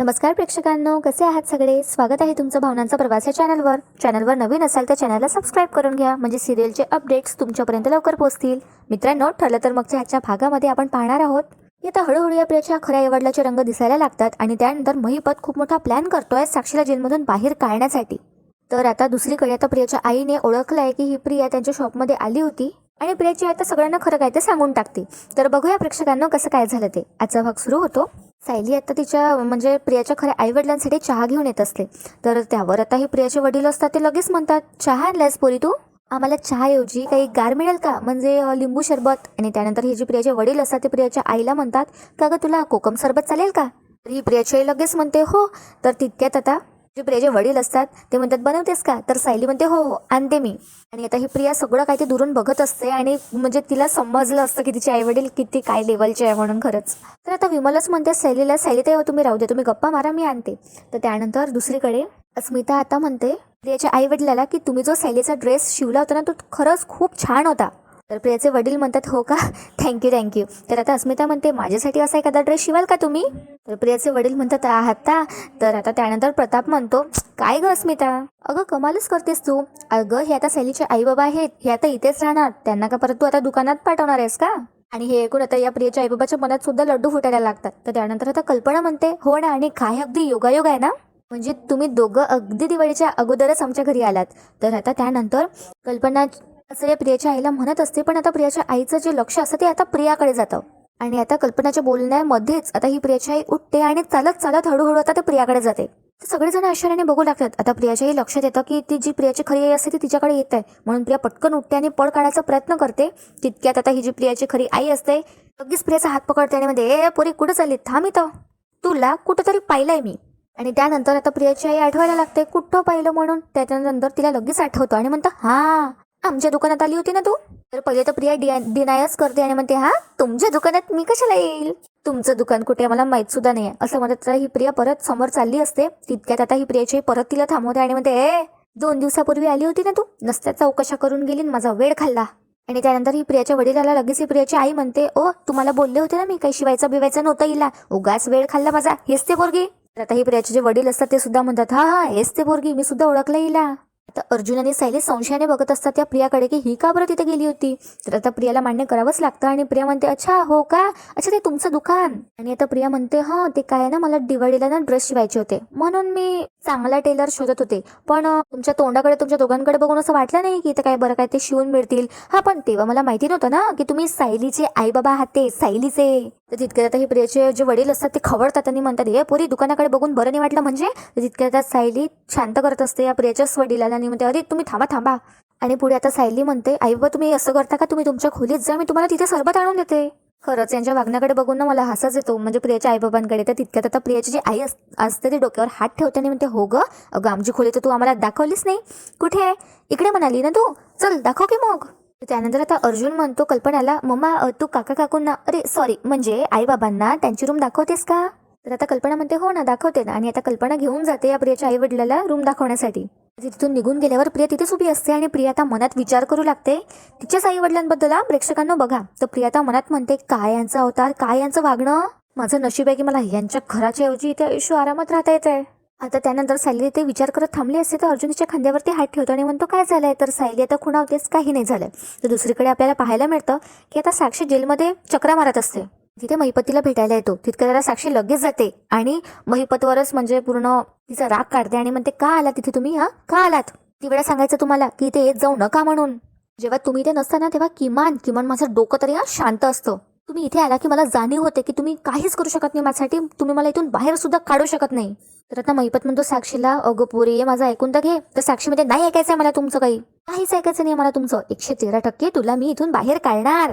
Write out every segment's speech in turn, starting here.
नमस्कार प्रेक्षकांनो कसे आहात सगळे? स्वागत आहे तुमचं भावनांचा प्रवास या चॅनलवर. चॅनलवर नवीन असाल तर चॅनलला सबस्क्राईब करून घ्या म्हणजे सिरियलचे अपडेट्स तुमच्यापर्यंत लवकर पोहोचतील. मित्रांनो ठरलं तर मगच्या आजच्या भागामध्ये आपण पाहणार आहोत. की आता हळूहळू या प्रियाच्या खऱ्या आईवडिलाचे रंग दिसायला लागतात आणि त्यानंतर महिपत खूप मोठा प्लॅन करतोय साक्षीला जेलमधून बाहेर काढण्यासाठी. तर आता दुसरीकडे आता प्रियाच्या आईने ओळखलंय की ही प्रिया त्यांच्या शॉपमध्ये आली होती आणि प्रियाची आई आता सगळ्यांना खरं काय ते सांगून टाकते. तर बघूया प्रेक्षकांना कसं काय झालं ते. आजचा भाग सुरू होतो. सायली आता तिच्या म्हणजे प्रियाच्या खऱ्या आई वडिलांसाठी चहा घेऊन येत असते. तर त्यावर आता हे प्रियाचे वडील असतात ते लगेच म्हणतात चहा आणलायस पोरी तू? आम्हाला चहाऐवजी काही गार मिळेल का? म्हणजे लिंबू सरबत आणि त्यानंतर हे जे प्रियाचे वडील असतात ते प्रियाच्या आईला म्हणतात का ग तुला कोकम सरबत चालेल का? तर ही प्रियाची आई लगेच म्हणते हो. तर तितक्यात आता जे प्रियाचे वडील असतात ते म्हणतात बनवतेस का? तर सायली म्हणते हो हो आणते मी. आणि आता ही प्रिया सगळं काय ते दुरून बघत असते आणि म्हणजे तिला समजलं असतं की तिचे आई वडील किती काय लेवलचे आहे म्हणून खरंच. तर आता विमलच म्हणते सायलीला सायली ते तुम्ही राहू दे तुम्ही गप्पा मारा मी आणते. तर त्यानंतर दुसरीकडे अस्मिता आता म्हणते प्रियाच्या आई वडिलाला की तुम्ही जो सायलीचा ड्रेस शिवला होता ना तो खरंच खूप छान होता. तर प्रियाचे वडील म्हणतात हो का? थँक्यू थँक्यू तर आता अस्मिता म्हणते माझ्यासाठी असा एखादा ड्रेस शिवाल का तुम्ही? तर प्रियाचे वडील म्हणतात आता. तर आता त्यानंतर प्रताप म्हणतो काय ग अस्मिता? अगं कमालच करतेस तू. अगं हे आता सैलीचे आई बाबा आहेत. हे आता इथेच राहणार. त्यांना का परत तू आता दुकानात पाठवणार आहेस का? आणि हे ऐकून आता या प्रियाच्या आईबाबाच्या मनात सुद्धा लड्डू फुटायला लागतात. तर त्यानंतर आता कल्पना म्हणते हो ना आणि काय अगदी योगायोग आहे ना? म्हणजे तुम्ही दोघं अगदी दिवाळीच्या अगोदरच आमच्या घरी आलात. तर आता त्यानंतर कल्पना असं या प्रियाच्या आईला म्हणत असते पण आता प्रियाच्या आईचं जे लक्ष असतं ते आता प्रियाकडे जातं. आणि आता कल्पनाच्या बोलण्यामध्येच आता ही प्रियाची आई उठते आणि चालत चालत हळूहळू आता ते प्रियाकडे जाते. तर सगळेजण आश्चर्याने बघू लागतात. आता प्रियाच्याही लक्षात येतं की ती जी प्रियाची खरी आई असते ती तिच्याकडे येत आहे. म्हणून प्रिया पटकन उठते आणि पळ काढायचा प्रयत्न करते. तितक्यात आता ही जी प्रियाची खरी आई असते लगेच प्रियाचा हात पकडते आणि म्हणते ए पोरी कुठं चालली? थांब इथं. तुला कुठंतरी पाहिलंय मी. आणि त्यानंतर आता प्रियाची आई आठवायला लागते कुठं पाहिलं? म्हणून. त्याच्यानंतर तिला लगेच आठवतो आणि म्हणतं हा आमच्या दुकानात आली होती ना तू? तर पहिले तर प्रिया डिनायच करते आणि म्हणते हा तुमच्या दुकानात मी कशाला येईल? तुमचं दुकान कुठे मला माहीत सुद्धा नाही असं म्हणत तर ही प्रिया परत समोर चालली असते. तितक्यात आता ही प्रियाची परत तिला थांबवते आणि म्हणते ए दोन दिवसापूर्वी आली होती ना तू? नसत्या चौकशा करून गेली माझा वेळ खाल्ला. आणि त्यानंतर ही प्रियाच्या वडिलाला लगेच ही प्रियाची आई म्हणते ओ तुम्हाला बोलले होते ना मी काही शिवायचं बिवायचं नव्हतं हिला. उगाच वेळ खाल्ला माझा. हेच ते पोरगी. तर आता ही प्रियाचे जे वडील असतात ते सुद्धा म्हणतात हा हा हेच ते पोरगी. मी सुद्धा ओळखलं हिला. आता अर्जुन आणि सायली संशयाने बघत असतात त्या प्रियाकडे की ही का बरं तिथे गेली होती? तर आता प्रियाला मान्य करावंच लागतं आणि प्रिया म्हणते अच्छा हो का? अच्छा ते तुमचं दुकान. आणि आता प्रिया म्हणते हा ते काय आहे ना मला दिवाळीला ना ड्रेस शिवायचे होते. म्हणून मी चांगला टेलर शोधत होते. पण तुमच्या तोंडाकडे तुमच्या दोघांकडे बघून असं वाटलं नाही की ते काय बरं काय ते शिवून मिळतील. हा पण तेव्हा मला माहिती नव्हतं ना की तुम्ही सायलीचे आई बाबा आहात ते सायलीचे. तर तितक्यात आता हे प्रियाचे जे वडील असतात ते खवडतात आणि म्हणतात हे पुरी दुकानाकडे बघून बरं नाही वाटलं म्हणजे? तर तितक्यात आता सायली शांत करत असते या प्रियाच्याच वडिलाला आणि म्हणते अरे तुम्ही थांबा थांबा. आणि पुढे आता सायली म्हणते आई बाबा तुम्ही असं करता का? तुम्ही तुमच्या खोलीत जा मी तुम्हाला तिथे सरबत आणून देते. खरंच यांच्या वागण्याकडे बघून ना मला हसाच येतो. म्हणजे प्रियाच्या आईबाबांकडे तर तितक्यात आता प्रियाची जी आई असते ती डोक्यावर हात ठेवते आणि म्हणते हो ग अगं आमची खोली तर तू आम्हाला दाखवलीच नाही. कुठे आहे? इकडे म्हणाली ना तू. चल दाखव की मग. त्यानंतर आता अर्जुन म्हणतो कल्पनाला मम्मा तू काका काकूंना अरे सॉरी म्हणजे आई बाबांना त्यांची रूम दाखवतेस का? तर आता कल्पना म्हणते हो ना दाखवते ना. आणि आता कल्पना घेऊन जाते या प्रियाच्या आई वडिलाला रूम दाखवण्यासाठी तिथून निघून गेल्यावर प्रिया तिथेच उभी असते आणि प्रिया आता मनात विचार करू लागते. तिच्याच आई वडिलांबद्दल हा प्रेक्षकांना बघा. तर प्रिया आता मनात म्हणते काय यांचा अवतार? काय यांचं वागणं? माझं नशीब आहे की मला यांच्या घराच्या ऐवजी इथे आयुष्य आरामात राहता येत आहे आता त्यानंतर सायली ते विचार करत थांबली असते तर अर्जुन तिच्या खांद्यावरती हात ठेवतो आणि म्हणतो काय झालंय? तर सायली आता खुणावतेच काही नाही झालंय तर दुसरीकडे आपल्याला पाहायला मिळतं की आता साक्षी जेलमध्ये चक्रा मारत असते. तिथे महिपतीला भेटायला येतो तितकं त्याला साक्षी लगेच जाते आणि महिपतवरच म्हणजे पूर्ण तिचा राग काढते आणि म्हणते का आला तिथे तुम्ही हा? का आलात? ती वेळा सांगायचं तुम्हाला की इथे येत जाऊ नका म्हणून. जेव्हा तुम्ही इथे नसताना तेव्हा किमान किमान माझं डोकं तरी हा शांत असतं. तुम्ही इथे आला की मला जाणीव होते की तुम्ही काहीच करू शकत नाही माझ्यासाठी. तुम्ही मला इथून बाहेर सुद्धा काढू शकत नाही. तर आता महिपत म्हणतो साक्षीला अगं पोरी माझं ऐकून तर घे. तर साक्षीमध्ये नाही नाही ऐकायचंय मला तुमचं काही. काहीच ऐकायचं नाही मला तुमचं. एकशे तेरा टक्के तुला मी इथून बाहेर काढणार.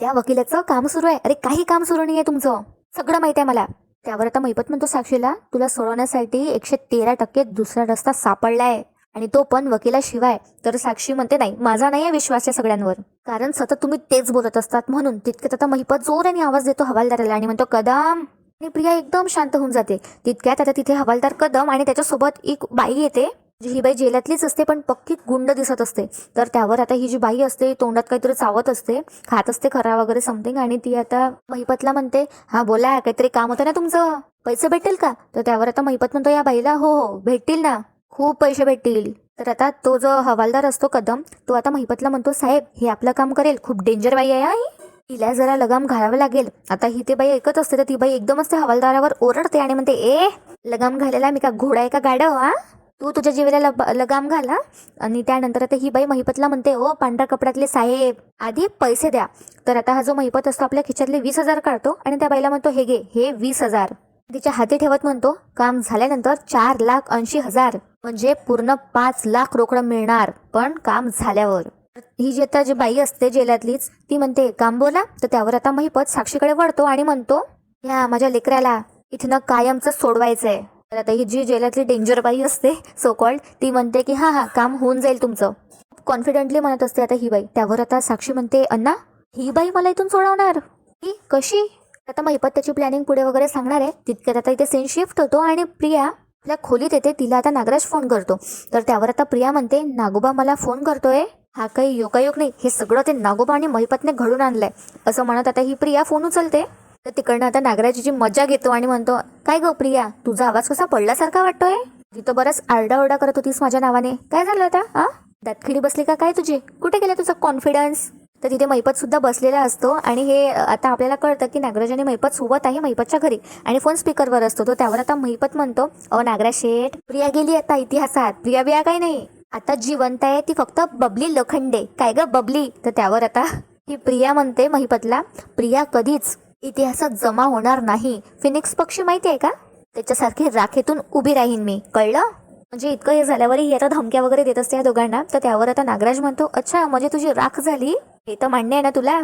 त्या वकिलाचं काम सुरू आहे. अरे काही काम सुरू नाही आहे तुमचं. सगळं माहीत आहे मला. त्यावर आता महिपत म्हणतो साक्षीला तुला सोडवण्यासाठी एकशे तेरा टक्के दुसरा रस्ता सापडलाय. आणि तो पण वकिलाशिवाय. तर साक्षी म्हणते नाही माझा नाही आहे विश्वास या सगळ्यांवर. कारण सतत तुम्ही तेच बोलत असतात म्हणून. तितक्यात आता महिपत जोराने आवाज देतो हवालदाराला आणि म्हणतो कदम. आणि प्रिया एकदम शांत होऊन जाते. तितक्यात आता तिथे हवालदार कदम आणि त्याच्यासोबत एक बाई येते. जी ही बाई जेलातलीच असते पण पक्की गुंड दिसत असते. तर त्यावर आता ही जी बाई असते तोंडात काहीतरी चावत असते. खात असते खरा वगैरे समथिंग आणि ती आता महिपतला म्हणते हा बोला काहीतरी काम होतं ना तुमचं? पैसे भेटेल का? तर त्यावर आता महिपत म्हणतो या बाईला हो हो भेटतील ना. खूप पैसे भेटतील. तर आता तो जो हवालदार असतो कदम तो आता महिपतला म्हणतो साहेब हे आपलं काम करेल. खूप डेंजर बाई आहे आई. तिला जरा लगाम घालावं लागेल. आता ही ते बाई ऐकत असते तर ती बाई एकदमच त्या हवालदारावर ओरडते आणि म्हणते ए लगाम घालायला मी का? घोडा आहे का गाडव हा? तू तुझ्या जीवेला लब- लगाम घाला. आणि त्यानंतर आता ही बाई महिपतला म्हणते ओ पांढऱ्या कपड्यातले साहेब आधी पैसे द्या. तर आता हा जो महिपत असतो आपल्या खिच्यातले वीस हजार काढतो आणि त्या बाईला म्हणतो हे घे हे वीस हजार. तिच्या हाती ठेवत म्हणतो काम झाल्यानंतर चार लाख ऐंशी हजार. म्हणजे पूर्ण पाच लाख रोकडं मिळणार पण काम झाल्यावर. ही जी आता जी बाई असते जेलातलीच ती म्हणते काम बोला. तर त्यावर आता महिपत साक्षीकडे वळतो आणि म्हणतो ह्या माझ्या लेकराला इथनं कायमचं सोडवायचंय. तर आता ही जी जेलातली डेंजर बाई असते सो कॉल्ड ती म्हणते की हा हा काम होऊन जाईल तुमचं. कॉन्फिडेंटली म्हणत असते आता ही बाई. त्यावर आता साक्षी म्हणते अण्णा ही बाई मला इथून सोडवणार. ही? कशी? आता महिपत त्याची प्लॅनिंग पुढे वगैरे सांगणार आहे. तितक्यात आता इथे सीन शिफ्ट होतो आणि प्रिया आपल्या खोलीत येते तिला आता नागराज फोन करतो. तर त्यावर आता प्रिया म्हणते नागोबा मला फोन करतोय. हा काही योगायोग नाही. हे सगळं ते नागोबा आणि महिपतने घडून आणलंय. असं म्हणत आता ही प्रिया फोन उचलते. तर तिकडनं आता नागराजीची मजा घेतो आणि म्हणतो काय गं प्रिया तुझा आवाज कसा पडल्यासारखा वाटतोय? तर बरंच आरडाओरडा करत होतीस माझ्या नावाने. काय झालं आता हा दातखिडी बसली का? काय तुझी? कुठे गेला तुझा कॉन्फिडन्स तर तिथे मैपत सुद्धा बसलेला असतो आणि हे आता आपल्याला कळतं की नागराज आणि मैपत सोबत आहे मैपतच्या घरी आणि फोन स्पीकरवर असतो. तो त्यावर आता मैपत म्हणतो अ नागराज शेठ प्रिया गेली आता इतिहासात. प्रिया बिया काही नाही? आता जिवंत आहे ती फक्त बबली लोखंडे. काय ग बबली? तर त्यावर आता ही प्रिया म्हणते महिपतला प्रिया कधीच इतिहासात जमा होणार नाही. फिनिक्स पक्षी माहिती आहे का? त्याच्यासारखी राखेतून उभी राहीन मी. कळलं? म्हणजे इतकं हे झाल्यावरही आता धमक्या वगैरे देत असते या दोघांना. तर त्यावर आता नागराज म्हणतो अच्छा म्हणजे तुझी राख झाली? हे तर मान्य आहे ना तुला?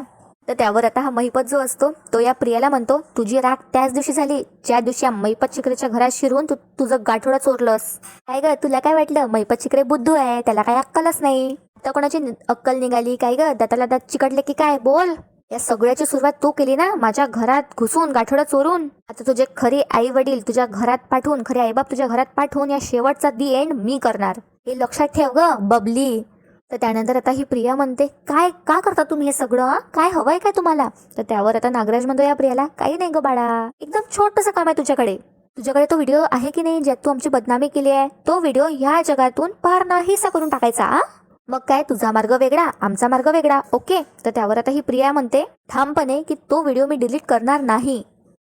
तर त्यावर आता हा महिपत जो असतो तो या प्रियाला म्हणतो तुझी राख त्याच दिवशी झाली ज्या दिवशी या महिपत चिकरेच्या घरात शिरून तू तुझं गाठोडा चोरलंस. काय ग तुला काय वाटलं? महिपत चिकरे बुद्धू आहे त्याला काही अक्कलच नाही. आता कोणाची नि- अक्कल निघाली? काय ग दाताला दात चिकटले की काय? बोल. या सगळ्याची सुरुवात तू केली ना माझ्या घरात घुसून गाठोडा चोरून. आता तुझे खरे आई वडील तुझ्या घरात पाठवून खरे आईबाप तुझ्या घरात पाठवून या शेवटचा दी एंड मी करणार. हे लक्षात ठेव ग बबली. तर त्यानंतर आता ही प्रिया म्हणते काय का करता तुम्ही हे सगळं? काय हवंय काय तुम्हाला? तर त्यावर आता नागराज म्हणतो या प्रियाला काही नाही ग बाळा एकदम छोटंसं काम आहे तुझ्याकडे. तुझ्याकडे तो व्हिडिओ आहे की नाही ज्यात तू आमची बदनामी केली आहे तो व्हिडिओ ह्या जगातून पार नाहीसा करून टाकायचा आ? मग काय तुझा मार्ग वेगळा आमचा मार्ग वेगळा ओके? तर त्यावर आता ही प्रिया म्हणते ठामपणे की तो व्हिडिओ मी डिलीट करणार नाही.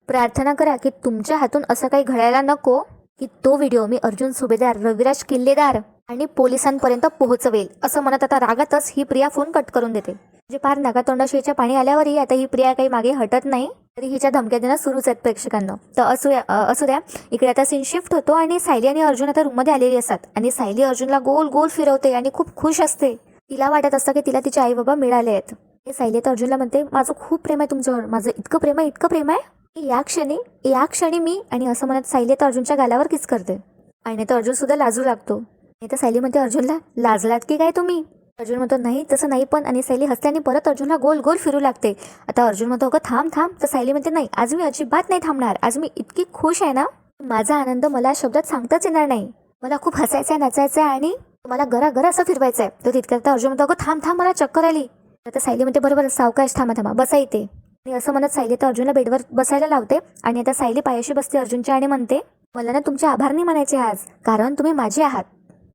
प्रार्थना करा की तुमच्या हातून असं काही घडायला नको की तो व्हिडिओ मी अर्जुन सुभेदार रविराज किल्लेदार आणि पोलिसांपर्यंत पोहोचवेल असं म्हणत आता रागातच ही प्रिया फोन कट करून देते. म्हणजे फार नागातोंडाशिवायच्या पाणी आल्यावरही आता ही प्रिया काही मागे हटत नाही तरी हिच्या धमक्या देणं सुरूच आहेत प्रेक्षकांना. तर असू असू द्या इकडे आता सीन शिफ्ट होतो आणि सायली आणि अर्जुन आता रूममध्ये आलेली असतात. आणि सायली अर्जुनला गोल गोल फिरवते आणि खूप खुश असते. तिला वाटत असतं की तिला तिचे आई बाबा मिळाले आहेत. हे सायली तर अर्जुनला म्हणते माझं खूप प्रेम आहे तुमच्यावर माझं इतकं प्रेम आहे इतकं प्रेम आहे. की या क्षणी या क्षणी मी आणि असं म्हणत सायली तर अर्जुनच्या गालावर किस करते. आणि तर अर्जुन सुद्धा लाजू लागतो. नाही तर सायली म्हणते अर्जुनला लाजलात की काय तुम्ही? अर्जुन म्हणतो नाही तसं नाही पण. आणि सायली हसल्याने परत अर्जुनला गोल गोल फिरू लागते. आता अर्जुन म्हणतो अगं थांब थांब. तर सायली म्हणते नाही आज मी अजिबात नाही थांबणार. आज मी इतकी खुश आहे ना माझा आनंद मला शब्दात सांगताच येणार नाही. मला खूप हसायचं आहे नाचायचं आहे आणि मला गरा गरा असं फिरवायचं आहे तर तितक्यात अर्जुन म्हणतो अगं थांब थांब मला चक्कर आली. आता सायली म्हणते बरोबर सावकाश थांबा थांबा बसा इथे. आणि असं म्हणत सायली तर अर्जुनला बेडवर बसायला लावते आणि आता सायली पायाशी बसते अर्जुनच्या आणि म्हणते मला ना तुमचे आभार नाही म्हणायचे आज कारण तुम्ही माझे आहात.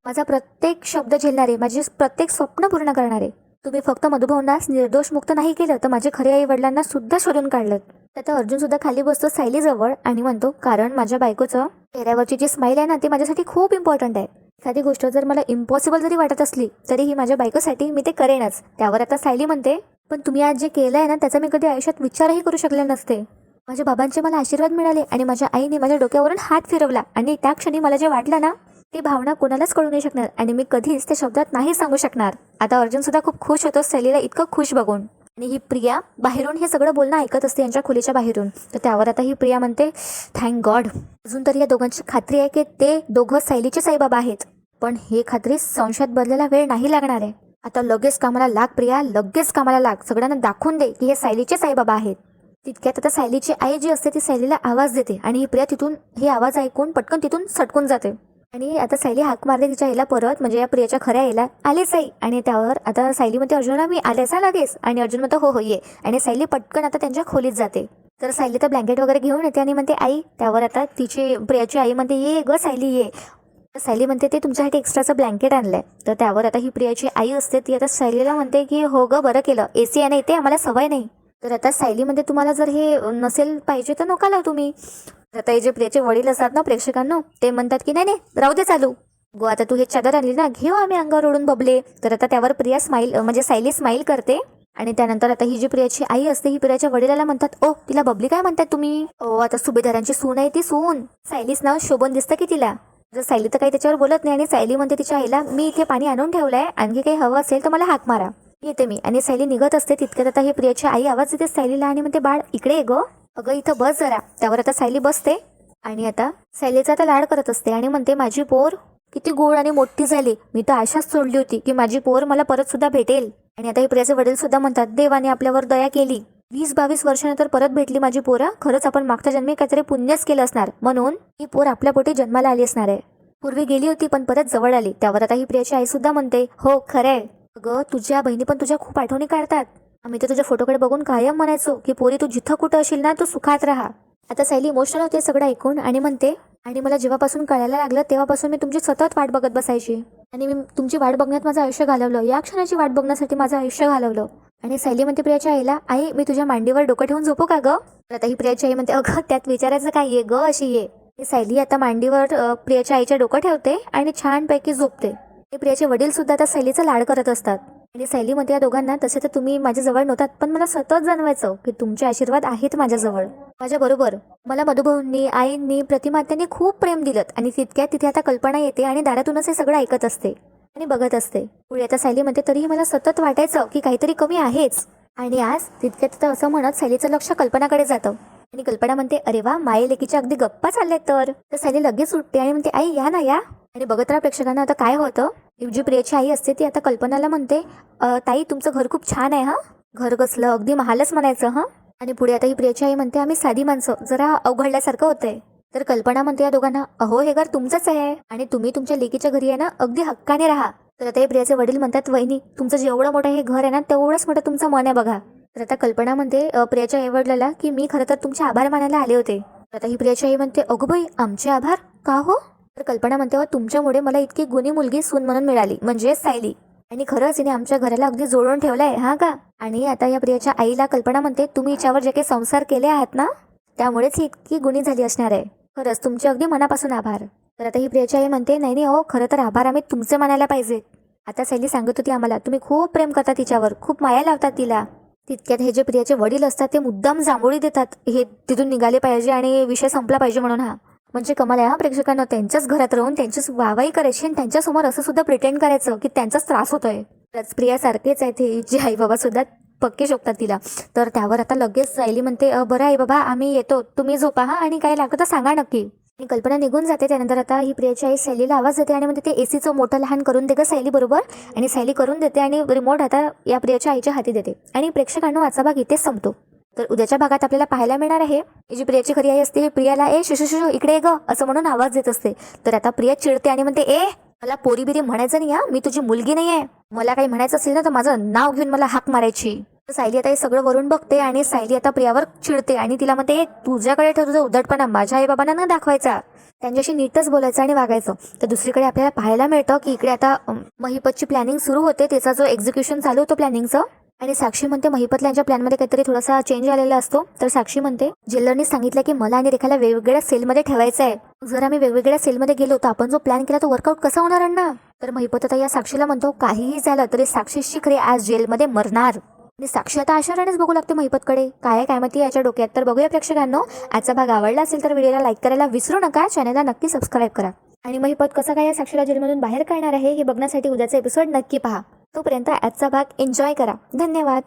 माझा प्रत्येक शब्द झेलणारे माझे प्रत्येक स्वप्न पूर्ण करणारे. तुम्ही फक्त मधुभावनास निर्दोष मुक्त नाही केलं तर माझे खरे आई वडिलांना सुद्धा शोधून काढलं आता अर्जुन सुद्धा खाली बसतो सायली जवळ आणि म्हणतो कारण माझ्या बायकोचं चेहऱ्यावरची जी स्माईल आहे ना ती माझ्यासाठी खूप इम्पॉर्टंट आहे. एखादी गोष्ट जर मला इम्पॉसिबल जरी वाटत असली तरी ही माझ्या बायकोसाठी मी ते करेनच. त्यावर आता सायली म्हणते पण तुम्ही आज जे केलं आहे ना त्याचा मी कधी आयुष्यात विचारही करू शकले नसते. माझ्या बाबांचे मला आशीर्वाद मिळाले आणि माझ्या आईने माझ्या डोक्यावरून हात फिरवला आणि त्या क्षणी मला जे वाटलं ना ती भावना कोणालाच कळू नाही शकणार आणि मी कधीच त्या शब्दात नाही सांगू शकणार. आता अर्जुन सुद्धा खूप खुश होतो सैलीला इतकं खुश बघून. आणि ही प्रिया बाहेरून हे सगळं बोलणं ऐकत असते यांच्या खोलीच्या बाहेरून. तर त्यावर आता ही प्रिया म्हणते थँक गॉड अजून तरी या दोघांची खात्री आहे की ते दोघं सैलीचे साईबाबा आहेत. पण हे खात्री संशयात बदलायला वेळ नाही लागणार आहे. आता लगेच कामाला लाग प्रिया लगेच कामाला लाग. सगळ्यांना दाखवून दे की हे सायलीचे साईबाबा आहेत. तितक्यात आता सायलीची आई जी असते ती सायलीला आवाज देते आणि ही प्रिया तिथून हे आवाज ऐकून पटकन तिथून सटकून जाते. आणि आता सायली हाक मारली तिच्या आईला परत म्हणजे या प्रियाच्या खऱ्या आईला. आले आई आणि त्यावर आता सायली म्हणते अर्जुना मी आल्याच हा लगेच. आणि अर्जुन म्हणतो हो हो ये. आणि सायली पटकन आता त्यांच्या खोलीत जाते. तर सायली तर ब्लँकेट वगैरे घेऊन येते आणि म्हणते आई त्यावर आता तिची प्रियाची आई म्हणते ये ग सायली ये. तर सायली म्हणते ते तुमच्यासाठी एक्स्ट्राचं ब्लँकेट आणलंय. तर त्यावर आता ही प्रियाची आई असते ती आता सायलीला म्हणते की हो ग बरं केलं. ए सी आहे ना इथे आम्हाला सवय नाही. तर आता सायली म्हणते तुम्हाला जर हे नसेल पाहिजे तर नका लाव तुम्ही. आता हे जे प्रियाचे वडील असतात ना प्रेक्षकांना ते म्हणतात की नाही नाही राहू दे चालू. गो आता तू हे चादर आणली ना घेऊ आम्ही अंगावर ओढून बबले. तर आता त्यावर प्रिया स्माईल म्हणजे सायली स्माईल करते. आणि त्यानंतर आता ही जी प्रियाची आई असते ही प्रियाच्या वडिलाला म्हणतात ओ तिला बबली काय म्हणतात तुम्ही? ओ आता सुभेदारांची सून आहे ती सून. सायलीच नाव शोभन दिसतं की तिला. जर सायली तर काही त्याच्यावर बोलत नाही आणि सायली म्हणते तिच्या आईला मी इथे पाणी आणून ठेवलंय आणखी काही हवं असेल तर मला हाक मारा. येते मी. आणि सायली निघत असते तितक्यात आता ही प्रियाची आई आवाज देते सायलीला आणि म्हणते बाळ इकडे ये ग. अगं इथं बस जरा. त्यावर आता सायली बसते. आणि आता सायलीचा आता लाड करत असते आणि म्हणते माझी पोर किती गोड आणि मोठी झाली. मी तर आशाच सोडली होती की माझी पोर मला परत सुद्धा भेटेल. आणि आता हे प्रियाचे वडील सुद्धा म्हणतात देवाने आपल्यावर दया केली. वीस बावीस वर्षानंतर परत भेटली माझी पोरं. खरंच आपण मागच्या जन्मी काहीतरी पुण्यच केलं असणार. म्हणून ही पोर आपल्या पोटी जन्माला आली असणार आहे. पूर्वी गेली होती पण परत जवळ आली. त्यावर आता ही प्रियाची आई सुद्धा म्हणते हो खरंय अगं तुझ्या बहिणी पण तुझ्या खूप आठवणी काढतात. आम्ही तर तुझ्या फोटोकडे बघून कायम म्हणायचो की पोरी तू जिथं कुठं असेल ना तू सुखात राहा. आता सायली इमोशनल होते सगळं ऐकून आणि म्हणते आणि मला जेव्हापासून कळायला लागलं तेव्हापासून मी तुमची सतत वाट बघत बसायची. आणि मी तुमची वाट बघण्यात माझं आयुष्य घालवलं. या क्षणाची वाट बघण्यासाठी माझं आयुष्य घालवलं. आणि सायली म्हणते प्रियाच्या आईला आई मी तुझ्या मांडीवर डोकं ठेवून झोपू का ग? आता ही प्रियाची आई म्हणते अगं त्यात विचारायचं काय ये ग अशी ये. ही सायली आता मांडीवर प्रियाच्या आईच्या डोकं ठेवते आणि छानपैकी झोपते. ते प्रियाचे वडील सुद्धा आता सायलीचा लाड करत असतात. आणि सायली म्हणते या दोघांना तसे तर तुम्ही माझ्याजवळ नव्हतात पण मला सतत जाणवायचं की तुमचे आशीर्वाद आहेत माझ्याजवळ. माझ्या बरोबर मला मधुभाऊंनी आईंनी प्रतिमात्यांनी खूप प्रेम दिलं आणि तितक्यात तिथे आता कल्पना येते आणि दारातूनच हे सगळं ऐकत असते आणि बघत असते. पुढे आता सायली म्हणते तरीही मला सतत वाटायचं की काहीतरी कमी आहेच. आणि आज तितक्यात तर असं म्हणत सायलीचं लक्ष कल्पनाकडे जातं. आणि कल्पना म्हणते अरे वा माये लेकीच्या अगदी गप्पा चालल्या तर. तर सायली लगेच उठते आणि म्हणते आई या ना या. आणि बघत राहा प्रेक्षकांना आता काय होतं. जी प्रियाची आई असते ती आता कल्पनाला म्हणते ताई तुमचं घर खूप छान आहे हा? घर कसलं? अगदी महालच म्हणायचं हा? आणि पुढे आता ही प्रियाची आई म्हणते आम्ही साधी माणसं जरा अवघडल्यासारखं होतंय. तर कल्पना म्हणते या दोघांना अहो हे घर तुमचंच आहे आणि तुम्ही तुमच्या लेकीच्या घरी आहे ना अगदी हक्काने राहा. तर आता हे प्रियाचे वडील म्हणतात वहिनी तुमचं जेवढं मोठं हे घर आहे ना तेवढंच मोठं तुमचं मन आहे बघा. तर आता कल्पना म्हणते प्रियाच्या आई वडिलाला की मी खरं तर तुमचे आभार मानायला आले होते. तर आता ही प्रियाची आई म्हणते अगो बाई आमचे आभार? का हो? तर कल्पना म्हणते तुमच्यामुळे मला इतकी गुणी मुलगी सून म्हणून मिळाली म्हणजे सायली. आणि खरंच हिने आमच्या घराला अगदी जोडून ठेवलंय हा का? आणि आता या प्रियाच्या आईला कल्पना म्हणते तुम्ही हिच्यावर जे काही संसार केले आहात ना त्यामुळेच ही इतकी गुणी झाली असणार आहे. खरंच तुमचे अगदी मनापासून आभार. तर आता ही प्रियाची आई म्हणते नाही नाही हो खरं तर आभार आम्ही तुमचे मानायला पाहिजेत. आता सैली सांगत होती आम्हाला तुम्ही खूप प्रेम करता तिच्यावर खूप माया लावतात तिला. तितक्यात हे जे प्रियाचे वडील असतात ते मुद्दाम जांभोळी देतात. हे तिथून निघाले पाहिजे आणि विषय संपला पाहिजे म्हणून हा. म्हणजे कमाल आहे हा प्रेक्षकांना. त्यांच्याच घरात राहून त्यांचीच वाहवाही करायची आणि त्यांच्यासमोर असं सुद्धा प्रिटेंड करायचं की त्यांचाच त्रास होतोय. त्याच प्रिया सारखेच आहे ते जे आई बाबा सुद्धा पक्के शोधतात तिला. तर त्यावर आता लगेच सायली म्हणते बरं आई बाबा आम्ही येतो. तुम्ही झोपा हा आणि काय लागतं तर सांगा नक्की. आणि कल्पना निघून जाते त्यानंतर आता ही प्रियाची आई सायलीला आवाज देते आणि म्हणते ते एसीचं मोठं लहान करून दे ग सायली बरोबर? आणि सायली करून देते आणि रिमोट आता या प्रियाच्या आईच्या हाती देते. आणि प्रेक्षकांनो आजचा भाग इथेच संपतो. तर उद्याच्या भागात आपल्याला पाहायला मिळणार आहे ही जी प्रियाची खरी आई असते प्रियाला ए शिशु शिशु इकडे ग असं म्हणून आवाज देत असते. तर आता प्रिया चिडते आणि म्हणते ए मला पोरी बिरी म्हणायचं नाही हा? मी तुझी मुलगी नाही आहे मला काही म्हणायचं असेल ना तर माझं नाव घेऊन मला हाक मारायची. तर सायली आता हे सगळं वरून बघते आणि सायली आता प्रियावर चिडते आणि तिला म्हणते "ए, तुझ्याकडे ठेव तुझा उद्धटपणा माझ्या आई बाबांना न दाखवायचा. त्यांच्याशी नीटच बोलायचं आणि वागायचं. तर दुसरीकडे आपल्याला पाहायला मिळतं की इकडे आता महिपतची प्लॅनिंग सुरू होते. त्याचा जो एक्झिक्युशन चालू होतो प्लॅनिंगचं आणि साक्षी म्हणते महिपतला यांच्या प्लॅनमध्ये काहीतरी थोडासा चेंज आलेला असतो. तर साक्षी म्हणते जेलरनी सांगितलं की मला आणि रेखाला वेगवेगळ्या सेलमध्ये ठेवायचं आहे. जर आम्ही वेगवेगळ्या सेलमध्ये गेलो तर आपण जो प्लॅन केला तो वर्कआउट कसा होणार अण्णा? तर महिपत आता या साक्षीला म्हणतो काहीही झालं तरी साक्षी शिखरे आज जेलमध्ये मरणार. आणि साक्षी आता आश्चर्यानेच बघू लागते महिपतकडे. काय काय माहिती याच्या डोक्यात? तर बघूया प्रेक्षकांनो. आजचा भाग आवडला असेल तर व्हिडिओला लाईक करायला विसरू नका. चॅनलला नक्की सबस्क्राईब करा. आणि महिपत कसा काय या साक्षीला जेलमधून बाहेर काढणार आहे हे बघण्यासाठी उद्याचा एपिसोड नक्की पहा. तोपर्यंत आजचा भाग एन्जॉय करा. धन्यवाद.